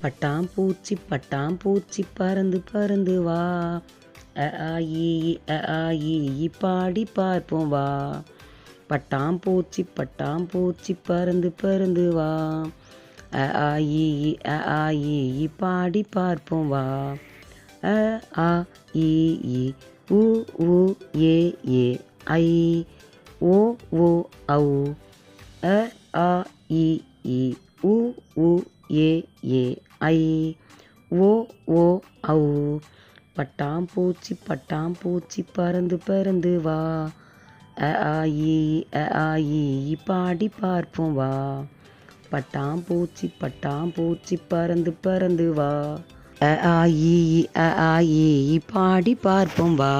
பட்டாம்பூச்சி பட்டாம்பூச்சி பறந்து பறந்து வா. அ அ பாடி பார்ப்போம் வா. பட்டாம்பூச்சி பட்டாம்பூச்சி பறந்து பறந்து வா. அ அ பாடி பார்ப்போம் வா. அ ஆ இ உ உ ஏ ஏ ஐ ஓ ஓ ஔ. அ ஆ இ ஏ ஐ ஓ ஓ ஔ. பட்டாம்பூச்சி பட்டாம்பூச்சி பறந்து பறந்து வா. அ ஆயி அ ஆயி பாடி பார்ப்போம் வா. பட்டாம்பூச்சி பட்டாம்பூச்சி பறந்து பறந்து வா. அ ஆயி இ அ பாடி பார்ப்போம் வா.